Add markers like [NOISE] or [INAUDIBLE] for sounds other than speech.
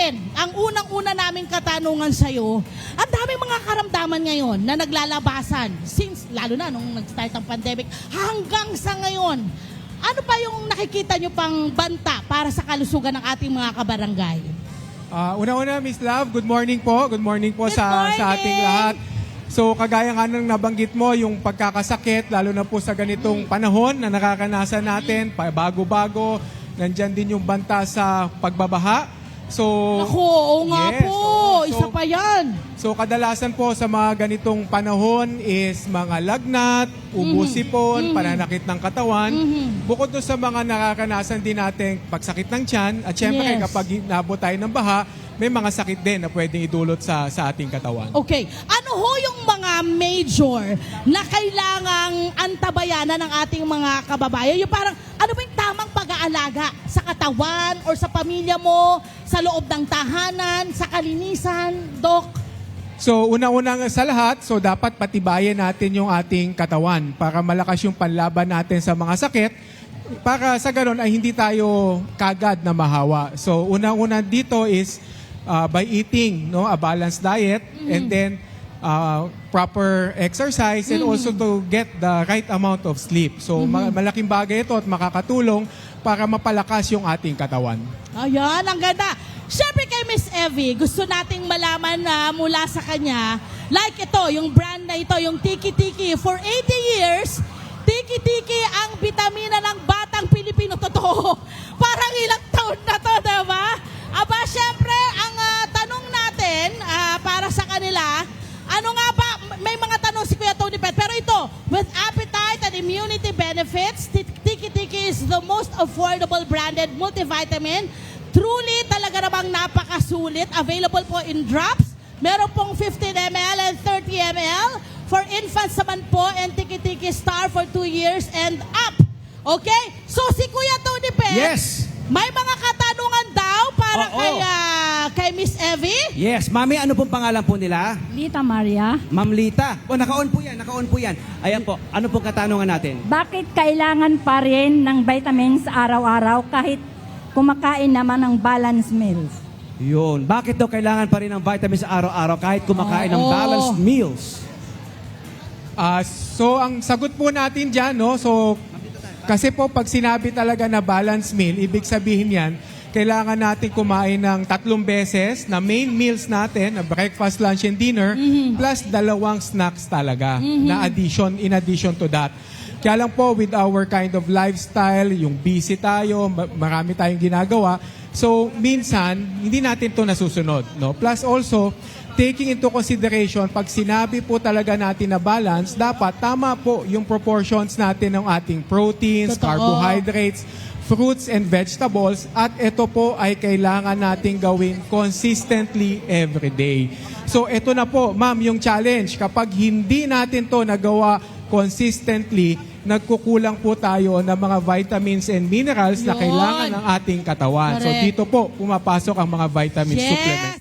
natin, ang unang-una naming katanungan sa'yo, ang daming mga karamdaman ngayon na naglalabasan since, lalo na nung nag-start ang pandemic, hanggang sa ngayon. Ano pa yung nakikita nyo pang banta para sa kalusugan ng ating mga kabarangay? Ah, una-una, Miss Love, good morning po. Good morning po Good sa sa morning. ating lahat. So, kagaya nga nang nabanggit mo, yung pagkakasakit, lalo na po sa ganitong panahon na nakakanasan natin, bago-bago, nandyan din yung banta sa pagbabaha. So, Ako, oo nga yes, po, oo. isa So, pa yan. So kadalasan po sa mga ganitong panahon is mga lagnat, ubusipon, pananakit ng katawan. Mhm. Bukod doon sa mga nakakanasan din natin pagsakit ng tiyan at syempre Yes. kapag nabot tayo ng baha, may mga sakit din na pwedeng idulot sa sa ating katawan. Okay. Ano ho yung mga major na kailangang antabayanan ng ating mga kababayan? Yung parang, ano ba yung tamang pag-aalaga sa katawan or sa pamilya mo, sa loob ng tahanan, sa kalinisan, Dok? So una-una nga sa lahat, so dapat patibayan natin yung ating katawan para malakas yung panlaban natin sa mga sakit para sa ganun ay hindi tayo kagad na mahawa. So unang-una dito is uh, by eating no a balanced diet and then uh, proper exercise and also to get the right amount of sleep. So ma- malaking bagay ito at makakatulong para mapalakas yung ating katawan. Ayan, ang ganda. Siyempre kay Miss Evie, gusto nating malaman na mula sa kanya, like ito, yung brand na ito, yung Tiki Tiki, for 80 years, Tiki Tiki ang bitamina ng batang Pilipino. Totoo. [LAUGHS] Parang ilang taon na to, diba? Aba, siyempre, ang ah, tanong natin ah, para sa kanila, ano nga ba, may mga tanong si Kuya Tony Pet, pero ito, with appetite and immunity benefits, the most affordable branded multivitamin. Truly, talaga namang napakasulit. Available po in drops. Meron pong 15 ml and 30 ml. For infants naman po, and Tiki Tiki Star for 2 years and up. Okay? So, si Kuya Tony Pet, Yes. may mga katanungan daw para Oo. kay, ah, kay Miss Evie. Yes, Mami, ano pong pangalan po nila? Lita Maria, Ma'am Lita. O, naka-on po yan, naka-on po yan. Ayan po, ano pong katanungan natin? bakit kailangan pa rin ng vitamins araw-araw kahit kumakain naman ng balanced meals? Yun, bakit daw kailangan pa rin ng vitamins araw-araw kahit kumakain ng Oo. balanced meals? Ah, so ang sagot po natin diyan no, so kasi po pag sinabi talaga na balanced meal, ibig sabihin yan, kailangan natin kumain ng tatlong beses na main meals natin, na breakfast, lunch, and dinner, plus dalawang snacks talaga na addition, in addition to that. Kaya lang po with our kind of lifestyle, yung busy tayo, ma- marami tayong ginagawa, so minsan, hindi natin to nasusunod. No? Plus also, taking into consideration, pag sinabi po talaga natin na balance, dapat tama po yung proportions natin ng ating proteins, Totoo. carbohydrates, fruits and vegetables at ito po ay kailangan nating gawin consistently every day. So ito na po, ma'am, yung challenge. Kapag hindi natin to nagawa consistently, nagkukulang po tayo ng mga vitamins and minerals na Yun. kailangan ng ating katawan. So Correct. dito po pumapasok ang mga vitamin Yes. supplements.